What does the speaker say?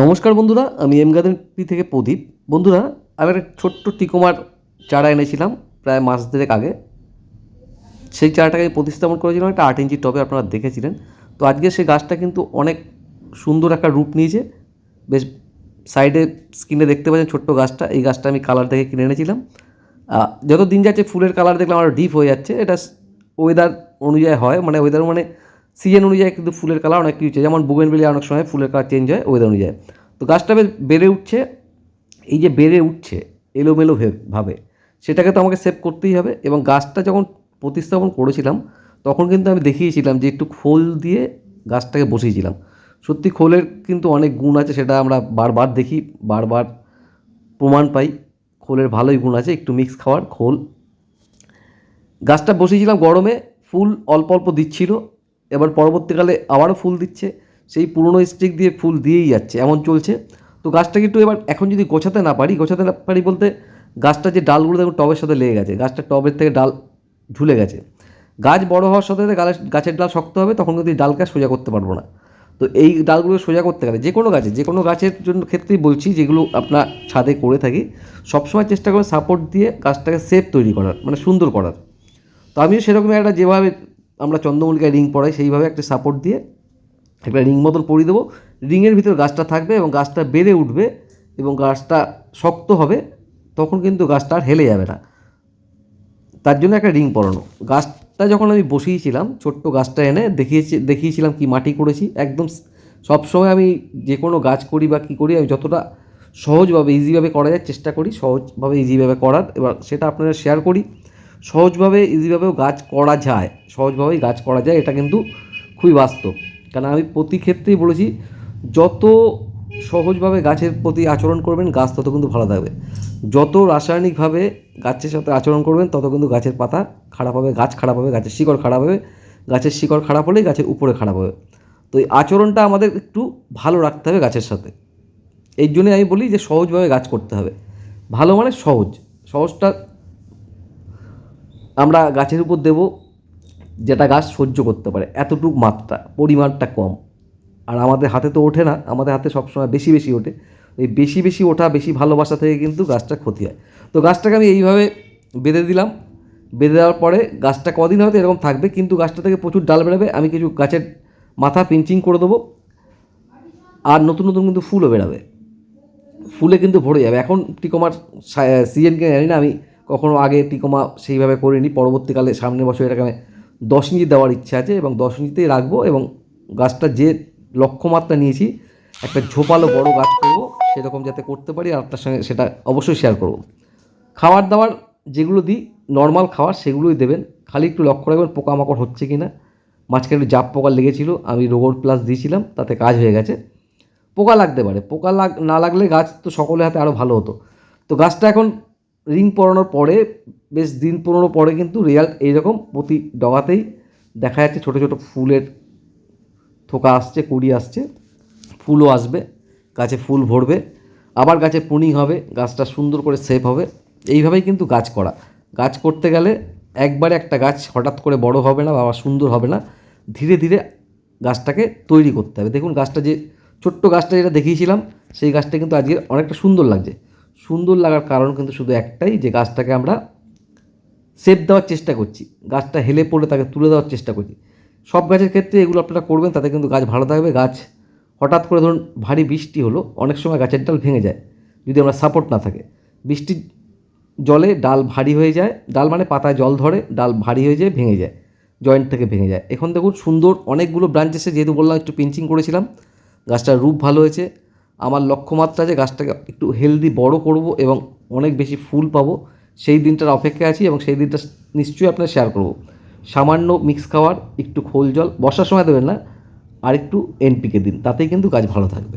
নমস্কার বন্ধুরা, আমি এম পি থেকে প্রদীপ। বন্ধুরা, আমি একটা ছোট্ট টিকোমার চারা এনেছিলাম প্রায় মাস দেড়েক আগে। সেই চারাটাকে প্রতিস্থাপন করেছিলাম, একটা আট ইঞ্চি টবে আপনারা দেখেছিলেন। তো আজকে সেই গাছটা কিন্তু অনেক সুন্দর একটা রূপ নিয়েছে। বেশ সাইডে স্ক্রিনে দেখতে পাচ্ছেন ছোট্ট গাছটা, এই গাছটা আমি কালার থেকে কিনে এনেছিলাম। যত দিন যাচ্ছে ফুলের কালার দেখলাম আরও ডিপ হয়ে যাচ্ছে। এটা ওয়েদার অনুযায়ী হয় মানে ওয়েদার মানে সিজন অনুযায়ী কিন্তু ফুলের কালার অনেক কিছু যেমন বুগেনবেলি অনেক সময় ফুলের কালার চেঞ্জ হয় ওয়েদার অনুযায়ী। তো গাছটা বেশ বেড়ে উঠছে। এই যে বেড়ে উঠছে, এলোমেলো ভাবে, সেটাকে তো আমাকে সেভ করতেই হবে। এবং গাছটা যখন প্রতিস্থাপন করেছিলাম, তখন কিন্তু আমি দেখিয়েছিলাম যে একটু খোল দিয়ে গাছটাকে বসিয়েছিলাম। সত্যি খোলের কিন্তু অনেক গুণ আছে, সেটা আমরা বারবার দেখি, বারবার প্রমাণ পাই। খোলের ভালোই গুণ আছে, একটু মিক্স খাওয়ার খোল। গাছটা বসিয়েছিলাম গরমে, ফুল অল্প অল্প দিচ্ছিল। এবার পরবর্তীকালে আবারও ফুল দিচ্ছে। সেই পুরনো স্টিক দিয়ে ফুল দিয়েই যাচ্ছে। এমন চলছে। তো গাছটাকে একটু এবার এখন যদি গোছাতে না পারি, গোছাতে না পারি বলতে গাছটা যে ডালগুলো দেখুন টবের সাথে লেগে গেছে, গাছটা টবের থেকে ডাল ঝুলে গেছে। গাছ বড় হওয়ার সাথে সাথে গাছ- গাছের ডাল শক্ত হবে, তখন কিন্তু ডালকে সোজা করতে পারব না। তো এই ডালগুলো সোজা করতে গেলে যে কোনো গাছে, যে কোনো গাছের জন্য ক্ষেত্রেই বলছি যেগুলো আপনার ছাদে করে থাকি, সবসময় চেষ্টা করে সাপোর্ট দিয়ে গাছটাকে সেফ তৈরি করার মানে সুন্দর করার। তো আমিও সেরকম একটা যেভাবে আমরা চন্দ্রমল্লিকায় রিং পড়াই সেইভাবে একটা সাপোর্ট দিয়ে একটা রিং মতন পরিয়ে দেবো। রিংয়ের ভিতর গাছটা থাকবে এবং গাছটা বেড়ে উঠবে এবং গাছটা শক্ত হবে, তখন কিন্তু গাছটা আর হেলে যাবে না। তার জন্য একটা রিং পরানো। গাছটা যখন আমি বসিয়েছিলাম, ছোট্ট গাছটা এনে দেখিয়েছি, দেখিয়েছিলাম কি মাটি করেছি, একদম সবসময় আমি যে কোনো গাছ করি বা কী করি, আমি যতটা সহজভাবে ইজিভাবে করা যায় চেষ্টা করি, সহজভাবে ইজিভাবে করার। এবার সেটা আপনারা শেয়ার করি। সহজভাবে ইজিভাবেও গাছ করা যায়। সহজভাবেই গাছ করা যায়, এটা কিন্তু খুবই বাস্তব। কারণ আমি প্রতি ক্ষেত্রেই বলেছি, যত সহজভাবে গাছের প্রতি আচরণ করবেন, গাছ তত কিন্তু ভালো থাকবে। যত রাসায়নিকভাবে গাছের সাথে আচরণ করবেন, তত কিন্তু গাছের পাতা খারাপ হবে, গাছ খারাপ হবে, গাছের শিকড় খারাপ হবে। গাছের শিকড় খারাপ হলেই গাছের উপরে খারাপ হবে। তো এই আচরণটা আমাদের একটু ভালো রাখতে হবে গাছের সাথে। এই জন্যই আমি বলি যে, সহজভাবে গাছ করতে হবে। ভালো মানে সহজ। সহজটা আমরা গাছের উপর দেব যেটা গাছ সহ্য করতে পারে, এতটুক মাত্রা, পরিমাণটা কম। আর আমাদের হাতে তো ওঠে না, আমাদের হাতে সবসময় বেশি বেশি ওঠে। ওই বেশি বেশি ওঠা, বেশি ভালোবাসা থেকে কিন্তু গাছটা ক্ষতি হয়। তো গাছটাকে আমি এইভাবে বেঁধে দিলাম। বেঁধে দেওয়ার পরে গাছটা কদিন হয়তো এরকম থাকবে, কিন্তু গাছটা থেকে প্রচুর ডাল বেরোবে, আমি কিছু গাছের মাথা পিঞ্চিং করে দেবো। আর নতুন নতুন কিন্তু ফুলও বেরোবে। ফুলে কিন্তু ভরে যাবে। এখন টিকমার টিকোমার সিজনকে জানি না আমি কখনো আগে টিকোমা সেইভাবে করিনি, পরবর্তীকালে সামনের বছর এটাকে আমি দশ ইঞ্চি দেওয়ার ইচ্ছা আছে এবং দশ ইঞ্চিতেই রাখব এবং গাছটা যে লক্ষ্যমাত্রা নিয়েছি, একটা ঝোপালো বড় গাছ করব, সেরকম যাতে করতে পারি আর আপনার সঙ্গে সেটা অবশ্যই শেয়ার করব। খাবার দাবার যেগুলো দিই নর্মাল খাবার সেগুলোই দেবেন, খালি একটু লক্ষ্য রাখবেন পোকামাকড় হচ্ছে কি না মাঝখানে একটু জাপ পোকা লেগেছিলো, আমি রোগর প্লাস দিয়েছিলাম, তাতে কাজ হয়ে গেছে। পোকা লাগতে পারে, পোকা লাগ, না লাগলে গাছ তো সকলের হাতে আরও ভালো হতো। তো গাছটা এখন রিং পরানোর পরে, বেশ দিন পনেরো পরে কিন্তু রেজাল্ট এইরকম প্রতি ডগাতেই দেখা যাচ্ছে ছোটো ছোটো ফুলের থোকা আসছে, কুড়ি আসছে, ফুলও আসবে, গাছে ফুল ভরবে, আবার গাছে পুনি হবে, গাছটা সুন্দর করে সেভ হবে, এইভাবেই কিন্তু গাছ করা। গাছ করতে গেলে একবারে একটা গাছ হঠাৎ করে বড় হবে না বা সুন্দর হবে না, ধীরে ধীরে গাছটাকে তৈরি করতে হবে। দেখুন, গাছটা যে ছোট্ট গাছটা যেটা দেখিয়েছিলাম, সেই গাছটা কিন্তু আজকে অনেকটা সুন্দর লাগছে। সুন্দর লাগার কারণ কিন্তু শুধু একটাই, যে গাছটাকে আমরা সেপ দেওয়ার চেষ্টা করছি। গাছটা হেলে পড়লে তাকে তুলে দেওয়ার চেষ্টা করছি। সব গাছের ক্ষেত্রে এগুলো আপনারা করবেন, তাতে কিন্তু গাছ ভালো থাকবে। গাছ হঠাৎ করে ধরুন ভারী বৃষ্টি হলো, অনেক সময় গাছের ডাল ভেঙে যায়, যদি আমরা সাপোর্ট না থাকে। বৃষ্টির জলে ডাল ভারী হয়ে যায়, ডাল মানে পাতায় জল ধরে, ডাল ভারী হয়ে যায়, ভেঙে যায় জয়েন্ট থেকে ভেঙে যায়। এখন দেখুন সুন্দর অনেকগুলো ব্রাঞ্চ এসে, যেহেতু বললাম একটু পিঞ্চিং করেছিলাম, গাছটার রূপ ভালো হয়েছে। আমার লক্ষ্যমাত্রা যে গাছটাকে একটু হেলদি বড় করব এবং অনেক বেশি ফুল পাবো, সেই দিনটার অপেক্ষায় আছি এবং সেই দিনটা নিশ্চয়ই আপনার শেয়ার করব। সামান্য মিক্স খাওয়ার, একটু খোল জল, বর্ষার সময় দেবেন না আর একটু এনপিকে দিন, তাতেই কিন্তু গাছ ভালো থাকবে।